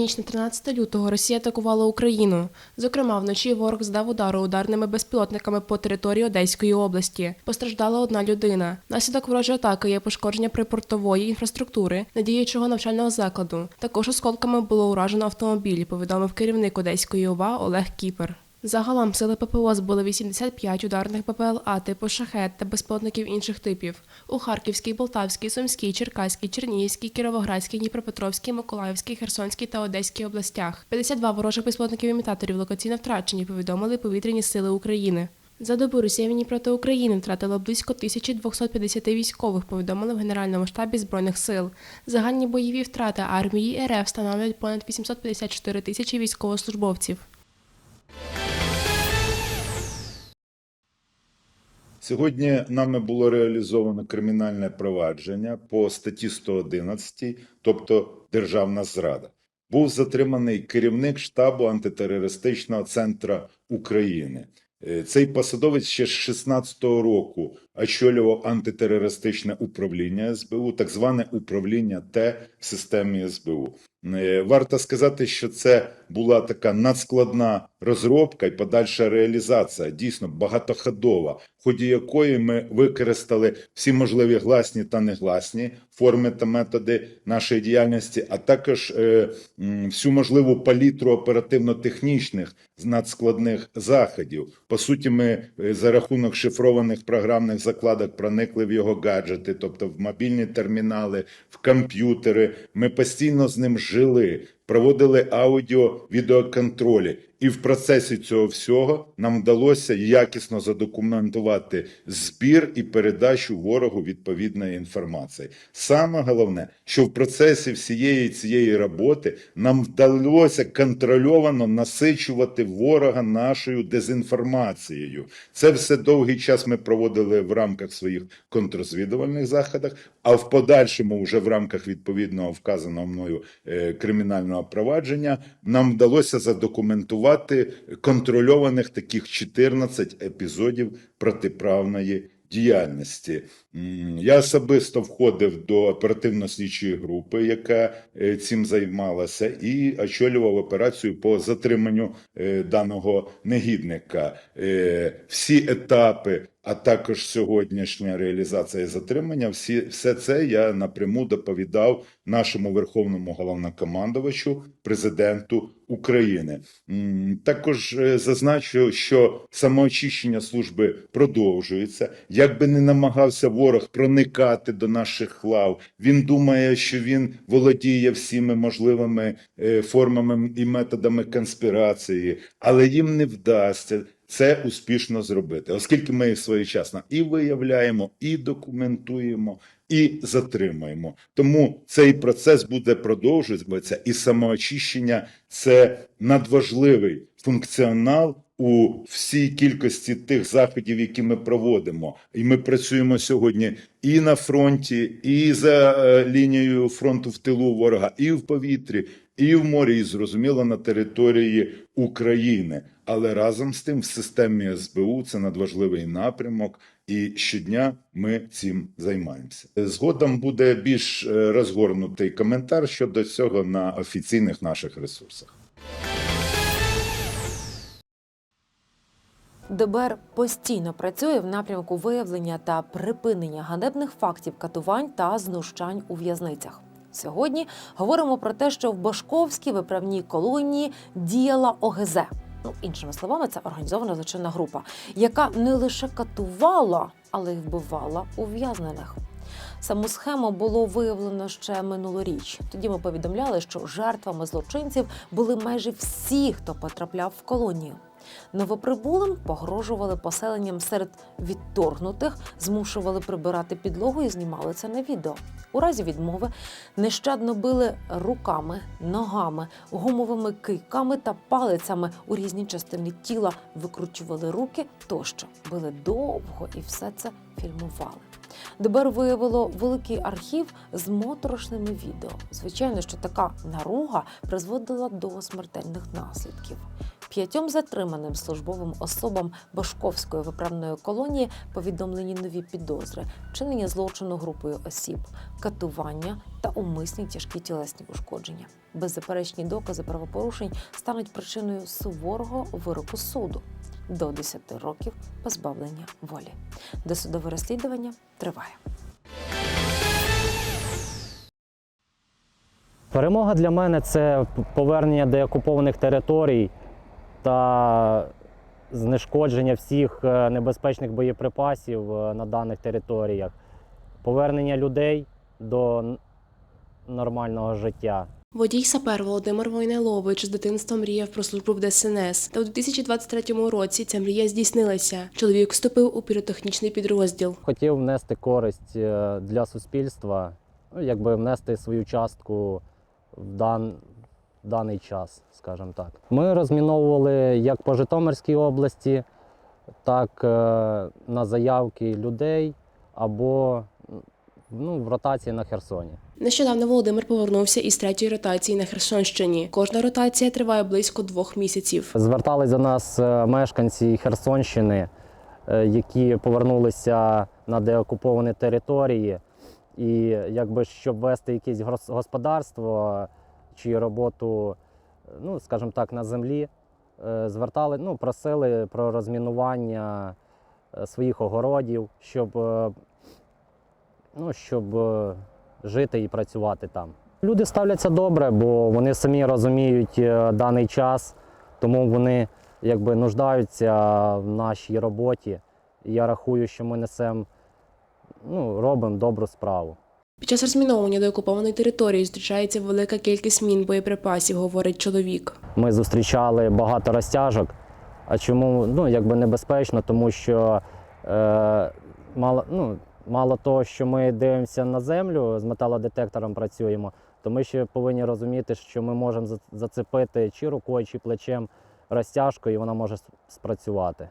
Ніч на 13 лютого Росія атакувала Україну. Зокрема, вночі ворог здав удари ударними безпілотниками по території Одеської області. Постраждала одна людина. Наслідок ворожої атаки є пошкодження припортової інфраструктури, надіючого навчального закладу. Також осколками було уражено автомобіль, повідомив керівник Одеської ОВА Олег Кіпер. Загалом сили ППО збили 85 ударних БПЛА типу шахет та безпілотників інших типів у Харківській, Полтавській, Сумській, Черкаській, Чернігівській, Кіровоградській, Дніпропетровській, Миколаївській, Херсонській та Одеській областях. 52 ворожих безпілотників імітаторів локаційно втрачені, повідомили повітряні сили України. За добу Росія війні проти України втратила близько 1250 військових, повідомили в Генеральному штабі Збройних сил. Загальні бойові втрати армії РФ становлять понад 854 тисячі військовослужбовців. Сьогодні нами було реалізовано кримінальне провадження по статті 111, тобто державна зрада. Був затриманий керівник штабу антитерористичного центру України. Е, Цей посадовець ще з 16-го року очолював антитерористичне управління СБУ, так зване управління Т в системі СБУ. Е, Варто сказати, що це була така надскладна розробка і подальша реалізація, дійсно багатоходова, в ході якої ми використали всі можливі гласні та негласні форми та методи нашої діяльності, а також е, всю можливу палітру оперативно-технічних надскладних заходів. По суті, ми е, за рахунок шифрованих програмних закладок проникли в його гаджети, тобто в мобільні термінали, в комп'ютери. Ми постійно з ним жили, проводили аудіо відеоконтролі. І в процесі цього всього нам вдалося якісно задокументувати збір і передачу ворогу відповідної інформації. Саме головне, що в процесі всієї цієї роботи нам вдалося контрольовано насичувати ворога нашою дезінформацією. Це все довгий час ми проводили в рамках своїх контррозвідувальних заходах, а в подальшому, вже в рамках відповідного вказаного мною е, кримінального провадження, нам вдалося задокументувати контрольованих таких 14 епізодів протиправної діяльності. Я особисто входив до оперативно-слідчої групи, яка е, цим займалася, і очолював операцію по затриманню е, даного негідника. Е, Всі етапи, а також сьогоднішня реалізація затримання, всі, все це я напряму доповідав нашому верховному головнокомандувачу, президенту України. Також е, зазначу, що самоочищення служби продовжується. Як би не намагався ворог проникати до наших лав, він думає, що він володіє всіми можливими е, формами і методами конспірації, але їм не вдасться. Це успішно зробити, оскільки ми своєчасно і виявляємо, і документуємо, і затримуємо. Тому цей процес буде продовжуватися, і самоочищення це надважливий функціонал у всій кількості тих заходів, які ми проводимо. І ми працюємо сьогодні і на фронті, і за е, лінією фронту в тилу ворога, і в повітрі, і в морі, і зрозуміло на території України. Але разом з тим в системі СБУ це надважливий напрямок, і щодня ми цим займаємося. Згодом буде більш е, розгорнутий коментар щодо цього на офіційних наших ресурсах. ДБР постійно працює в напрямку виявлення та припинення ганебних фактів катувань та знущань у в'язницях. Сьогодні говоримо про те, що в Башковській виправній колонії діяла ОГЗ. Ну, іншими словами, це організована злочинна група, яка не лише катувала, але й вбивала ув'язнених. Саму схему було виявлено ще минулоріч. Тоді ми повідомляли, що жертвами злочинців були майже всі, хто потрапляв в колонію. Новоприбулим погрожували поселенням серед відторгнутих, змушували прибирати підлогу і знімали це на відео. У разі відмови нещадно били руками, ногами, гумовими кийками та палицями у різні частини тіла, викручували руки тощо, били довго і все це фільмували. ДБР виявило великий архів з моторошними відео. Звичайно, що така наруга призводила до смертельних наслідків. П'ятьом затриманим службовим особам Башковської виправної колонії повідомлені нові підозри, вчинення злочину групою осіб, катування та умисні тяжкі тілесні ушкодження. Беззаперечні докази правопорушень стануть причиною суворого вироку суду до 10 років позбавлення волі. Досудове розслідування триває. Перемога для мене це повернення деокупованих територій та знешкодження всіх е, небезпечних боєприпасів е, на даних територіях, повернення людей до нормального життя. Водій сапер Володимир Войнелович з дитинства мріяв про службу в ДСНС. Та у 2023 році ця мрія здійснилася. Чоловік вступив у піротехнічний підрозділ. Хотів внести користь е, для суспільства, ну, якби внести свою частку в дан, даний час, скажімо так. Ми розміновували як по Житомирській області, так е, на заявки людей або ну, в ротації на Херсоні. Нещодавно Володимир повернувся із третьої ротації на Херсонщині. Кожна ротація триває близько двох місяців. Звертались до нас е, мешканці Херсонщини, е, які повернулися на деокуповані території, і якби щоб вести якесь господарство чи роботу, ну скажімо так, на землі, е, звертали, ну, просили про розмінування е, своїх огородів, щоб, е, ну, щоб жити і працювати там. Люди ставляться добре, бо вони самі розуміють даний час, тому вони якби нуждаються в нашій роботі. Я рахую, що ми несемо, ну, робимо добру справу. Під час розміновування деокупованої території зустрічається велика кількість мін боєприпасів, говорить чоловік. Ми зустрічали багато розтяжок. А чому ну, якби небезпечно? Тому що е, мало, ну, мало того, що ми дивимося на землю, з металодетектором працюємо, то ми ще повинні розуміти, що ми можемо зацепити чи рукою, чи плечем розтяжку, і вона може спрацювати.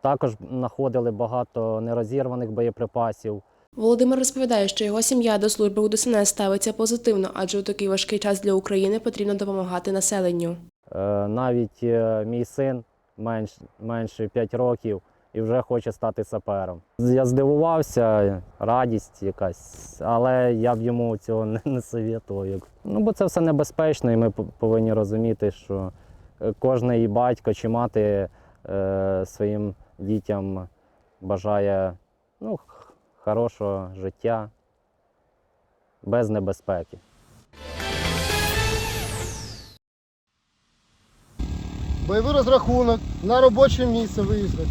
Також знаходили багато нерозірваних боєприпасів. Володимир розповідає, що його сім'я до служби у ДСНС ставиться позитивно, адже у такий важкий час для України потрібно допомагати населенню. Е, Навіть е, мій син менш, менше 5 років і вже хоче стати сапером. Я здивувався, радість якась, але я б йому цього не, не совєтував. Ну, бо це все небезпечно, і ми повинні розуміти, що е, кожний батько чи мати е, своїм дітям бажає ну, хорошого життя без небезпеки. Бойовий розрахунок на робоче місце виїздити.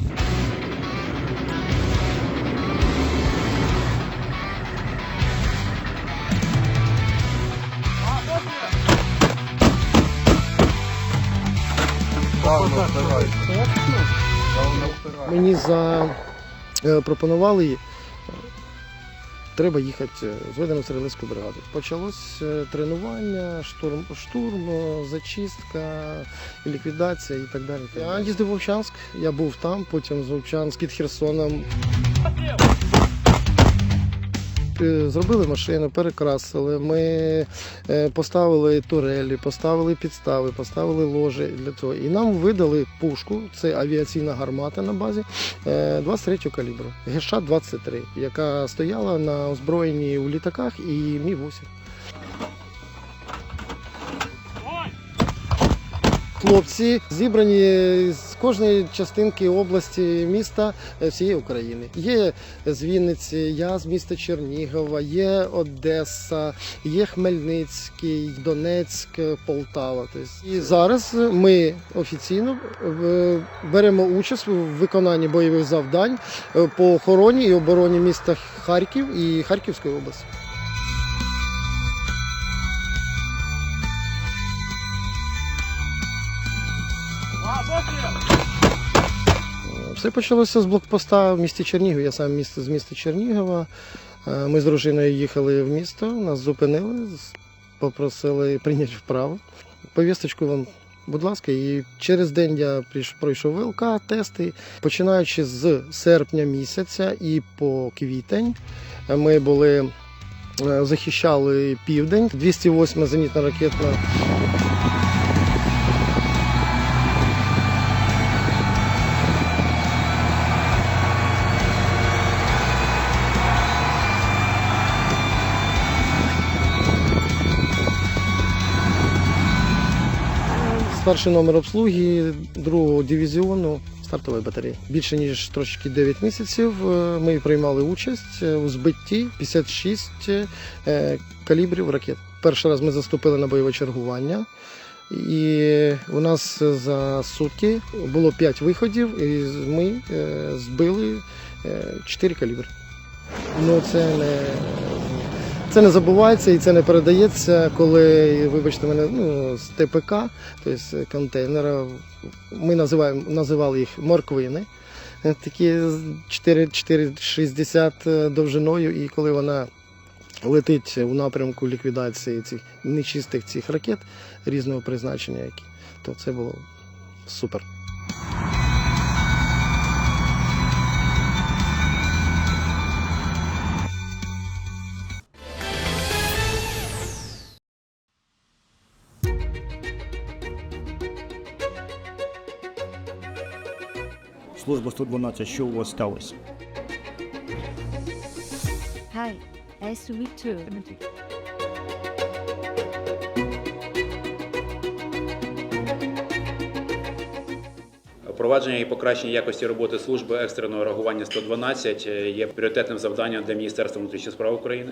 Мені запропонували, е, треба їхати е, з видану стрілецьку бригаду. Почалось е, тренування, штурм, штурм, е, зачистка, ліквідація і так далі. Я їздив в Овчанськ, я був там, потім з Овчанськ під Херсоном. Е, Зробили машину, перекрасили. Ми е, поставили турелі, поставили підстави, поставили ложі для цього. І нам видали пушку, це авіаційна гармата на базі 23-го калібру, ГШ-23, яка стояла на озброєнні у літаках і Мі-8. Хлопці зібрані з кожної частинки області міста е, всієї України. Є з Вінниці, я з міста Чернігова, є Одеса, є Хмельницький, Донецьк, Полтава. Тобто. І зараз ми офіційно беремо участь у виконанні бойових завдань е, по охороні і обороні міста Харків і Харківської області. Все почалося з блокпоста в місті Чернігів. Я сам міст, з міста Чернігова. Е, Ми з дружиною їхали в місто, нас зупинили, попросили прийняти вправо. Повісточку вам, будь ласка, і через день я пройшов ВЛК, тести. Починаючи з серпня місяця і по квітень е, ми були. е, Захищали південь, 208 зенітно-ракетна старший номер обслуги другого дивізіону стартової батареї. Більше ніж трошки 9 місяців е, ми приймали участь е, у збитті 56 е, калібрів ракет. Перший раз ми заступили на бойове чергування. І у нас за сутки було 5 виходів, і ми збили 4 калібри. Ну це не, це не забувається і це не передається, коли, вибачте мене, ну, з ТПК, тобто контейнера, ми називаємо, називали їх морквини. Е, Такі 4,60 довжиною, і коли вона летить у напрямку ліквідації цих нечистих цих ракет різного призначення, які, то це було супер. Служба 112, що у вас сталося? Hi, nice to meet. Впровадження і покращення якості роботи служби екстреного реагування 112 є пріоритетним завданням для Міністерства внутрішніх справ України.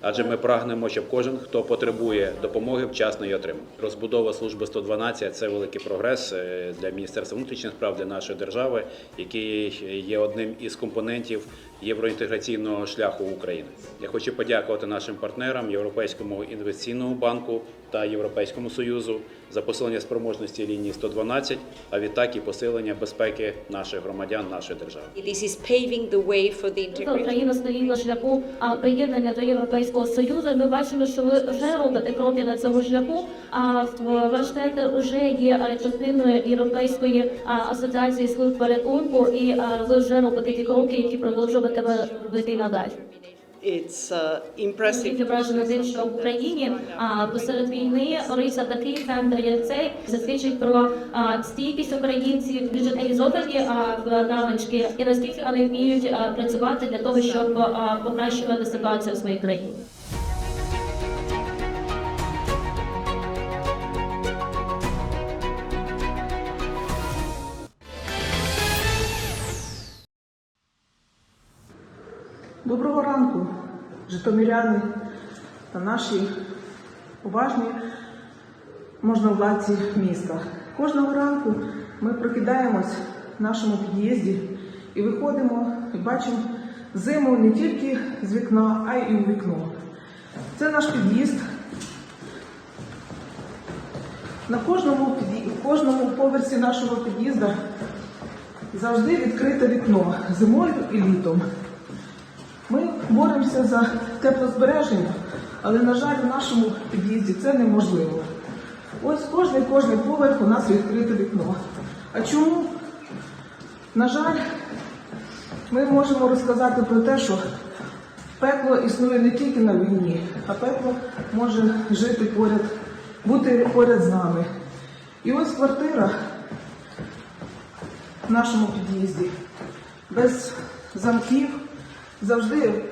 Адже ми прагнемо, щоб кожен, хто потребує допомоги, вчасно її отримав. Розбудова служби 112 – це великий прогрес е, для Міністерства внутрішніх справ для нашої держави, який є одним із компонентів євроінтеграційного шляху України. Я хочу подякувати нашим партнерам Європейському інвестиційному банку та Європейському союзу за посилення спроможності лінії 112, а відтак і посилення безпеки наших громадян, нашої держави. This is paving the way for the Тобто integration. Україна стоїть на шляху приєднання до Європейського Союзу. Ми бачимо, що ви вже робите кроки на цьому шляху. А в- Ваштет вже є частиною Європейської асоціації служб порятунку, і ви вже робите ті кроки, які продовжуватиме робити надалі. It's uh, impressive. Тільки вражено тим, що в Україні а, посеред війни Орися такий центр, як цей, засвідчить про а, стійкість українців, в навички і наскільки вони вміють а, працювати для того, щоб а, покращувати ситуацію в своїй країні. Доброго ранку, житомиряни та наші уважні можновладці міста. Кожного ранку ми прокидаємось в нашому під'їзді і виходимо і бачимо зиму не тільки з вікна, а й у вікно. Це наш під'їзд. На кожному, кожному поверсі нашого під'їзду завжди відкрите вікно зимою і літом. Боремося за теплозбереження, але, на жаль, в нашому під'їзді це неможливо. Ось кожний кожний поверх у нас відкрите вікно. А чому? На жаль, ми можемо розказати про те, що пекло існує не тільки на війні, а пекло може жити поряд, бути поряд з нами. І ось квартира в нашому під'їзді без замків завжди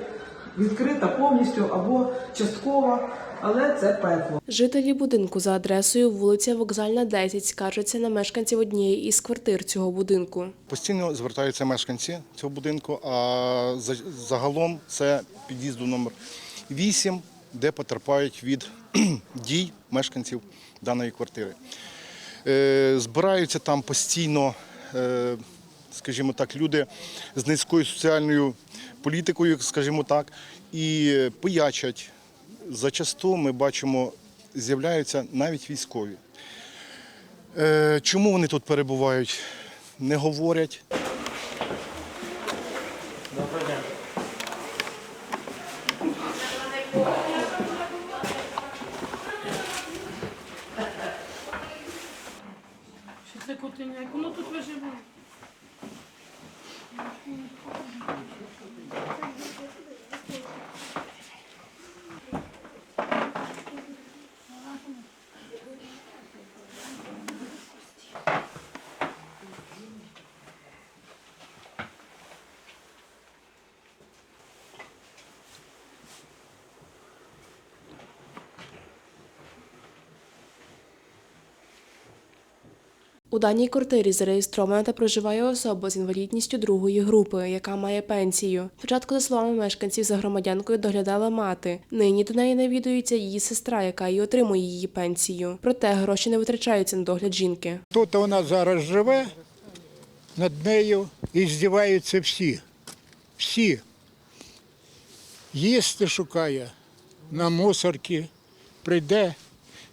відкрита повністю або частково, але це пекло. Жителі будинку за адресою вулиця Вокзальна, 10 скаржаться на мешканців однієї із квартир цього будинку. Постійно звертаються мешканці цього будинку, а за- загалом це під'їзду номер 8, де потерпають від дій мешканців даної квартири. Е, Збираються там постійно, е, скажімо так, люди з низькою соціальною політикою, скажімо так, і пиячать. Зачасту ми бачимо, з'являються навіть військові. Е, Чому вони тут перебувають? Не говорять. У даній квартирі зареєстрована та проживає особа з інвалідністю другої групи, яка має пенсію. Спочатку, за словами мешканців, за громадянкою доглядала мати. Нині до неї навідується її сестра, яка і отримує її пенсію. Проте гроші не витрачаються на догляд жінки. Тут вона зараз живе, над нею і здіваються всі. Всі. Їсти шукає на мусорки, прийде,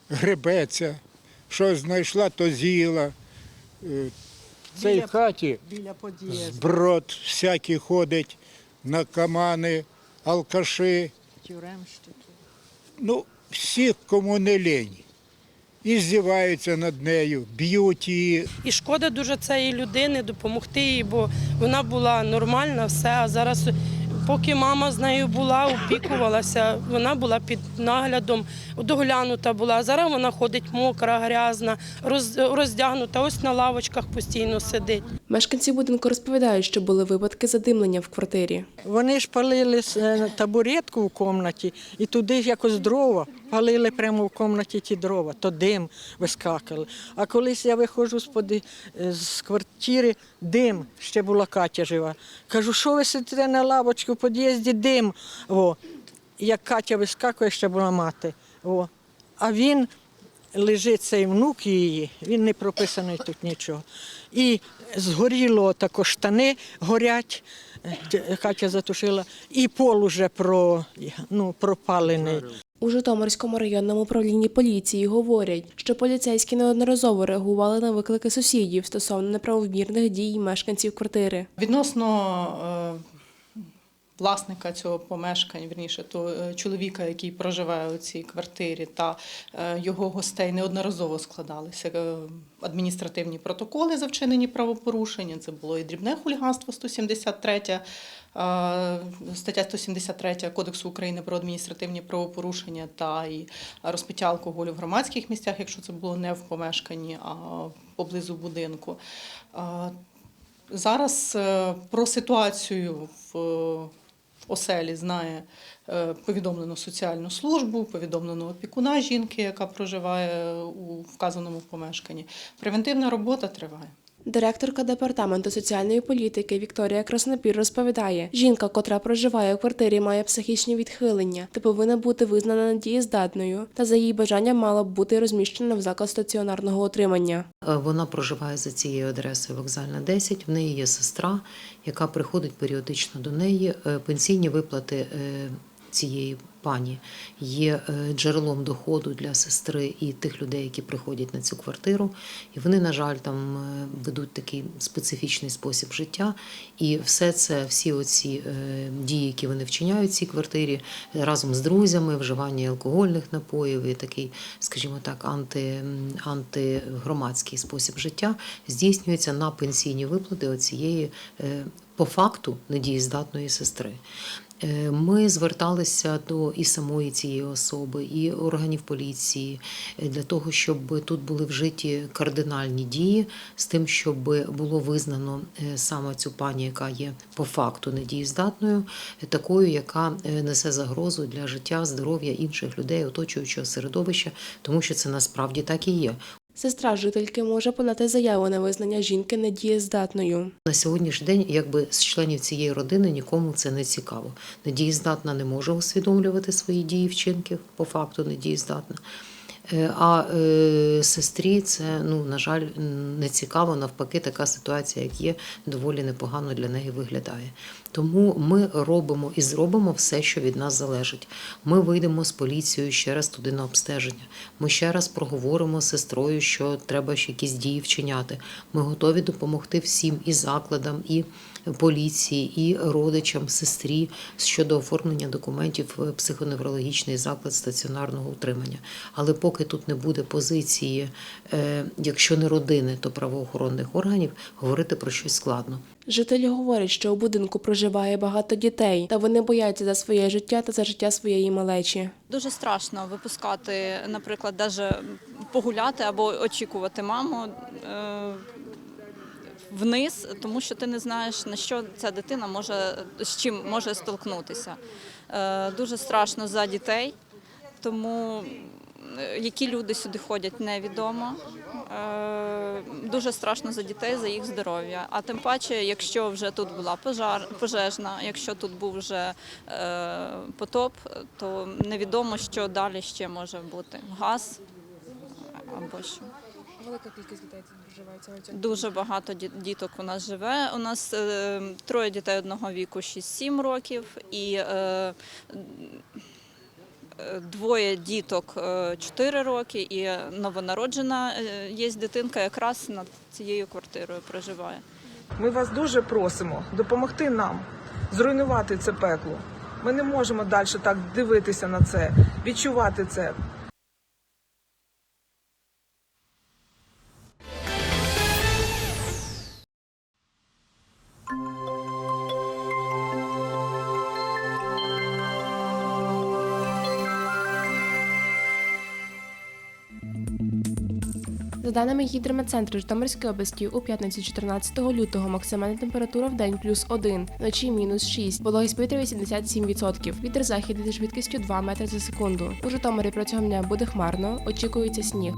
гребеться, що знайшла, то з'їла. Е, В цій хаті Біля зброд всякий ходить, наркомани, алкаші. Тюремщики. Ну, всі, кому не лень. І здіваються над нею, б'ють її, І шкода дуже цієї людини допомогти їй, бо вона була нормальна, все. А зараз, поки мама з нею була, опікувалася, вона була під наглядом, доглянута була. Зараз вона ходить мокра, грязна, роз- роздягнута, ось на лавочках постійно сидить. Мешканці будинку розповідають, що були випадки задимлення в квартирі. Вони ж палили е, табуретку в кімнаті і туди ж якось дрова. Палили прямо в кімнаті ті дрова, то дим вискакали. А колись я виходжу з, поди- е, з квартири, дим, ще була Катя жива. Кажу, що ви сидите на лавочці в під'їзді, дим. О. Як Катя вискакує, ще була мати. О. А він лежить цей внук її, він не прописаний тут нічого. І згоріло тако штани горять, е, Катя затушила, і пол уже про, ну, пропалений. У Житомирському районному управлінні поліції говорять, що поліцейські неодноразово реагували на виклики сусідів стосовно неправомірних дій мешканців квартири. Відносно е, власника цього помешкання, вірніше, то е, чоловіка, який проживає у цій квартирі, та е, його гостей неодноразово складалися е, адміністративні протоколи за вчинені правопорушення. Це було і дрібне хуліганство 173, е, стаття 173 Кодексу України про адміністративні правопорушення та і розпиття алкоголю в громадських місцях, якщо це було не в помешканні, а поблизу будинку. Зараз про ситуацію в оселі знає повідомлену повідомлено соціальну службу, повідомлено опікуна жінки, яка проживає у вказаному помешканні. Превентивна робота триває. Директорка департаменту соціальної політики Вікторія Краснопір розповідає, жінка, котра проживає у квартирі, має психічні відхилення та повинна бути визнана недієздатною, та за її бажанням мала б бути розміщена в заклад стаціонарного утримання. Е, Вона проживає за цією адресою вокзальна 10. В неї є сестра, яка приходить періодично до неї. Е, Пенсійні виплати е, цієї пані є е, джерелом доходу для сестри і тих людей, які приходять на цю квартиру. І вони, на жаль, там е, ведуть такий специфічний спосіб життя. І все це, всі оці е, дії, які вони вчиняють в цій квартирі, разом з друзями, вживання алкогольних напоїв і такий, скажімо так, анти, антигромадський спосіб життя здійснюється на пенсійні виплати оцієї по факту недієздатної сестри. Е, Ми зверталися до і самої цієї особи, і органів поліції е, для того, щоб тут були вжиті кардинальні дії з тим, щоб було визнано е, саме цю пані, яка є по факту недієздатною, такою, яка несе загрозу для життя, здоров'я інших людей, оточуючого середовища, тому що це насправді так і є. Сестра жительки може подати заяву на визнання жінки недієздатною. На сьогоднішній день, якби з членів цієї родини нікому це не цікаво. Недієздатна не може усвідомлювати свої дії вчинки, по факту недієздатна. Е, А е, сестрі це, ну, на жаль, не цікаво. Навпаки, така ситуація, як є, доволі непогано для неї виглядає. Тому ми робимо і зробимо все, що від нас залежить. Ми вийдемо з поліцією ще раз туди на обстеження. Ми ще раз проговоримо з сестрою, що треба ще якісь дії вчиняти. Ми готові допомогти всім і закладам, і поліції, і родичам, сестрі щодо оформлення документів в психоневрологічний заклад стаціонарного утримання. Але поки тут не буде позиції, е, якщо не родини, то правоохоронних органів, говорити про щось складно. Жителі говорять, що у будинку проживає багато дітей, та вони бояться за своє життя та за життя своєї малечі. Дуже страшно випускати, наприклад, навіть погуляти або очікувати маму е, вниз, тому що ти не знаєш, на що ця дитина може з чим може столкнутися. Е, Дуже страшно за дітей, тому е, які люди сюди ходять, невідомо. Е, Дуже страшно за дітей, за їх здоров'я. А тим паче, якщо вже тут була пожар, пожежна, якщо тут був вже е, потоп, то невідомо, що далі ще може бути. Газ або що. Велика кількість дітей проживає цього цього. Дуже багато ді- діток у нас живе. У нас е, троє дітей одного віку 6-7 років і е, е, двоє діток е, 4 роки, і новонароджена е, є дитинка, якраз над цією квартирою проживає. Ми вас дуже просимо допомогти нам зруйнувати це пекло. Ми не можемо далі так дивитися на це, відчувати це. За даними гідрометцентру Житомирської області, у п'ятницю 14 лютого максимальна температура в день плюс 1, вночі мінус 6, вологість повітря 87%, вітер західний зі швидкістю 2 метри за секунду. У Житомирі протягом дня буде хмарно, очікується сніг.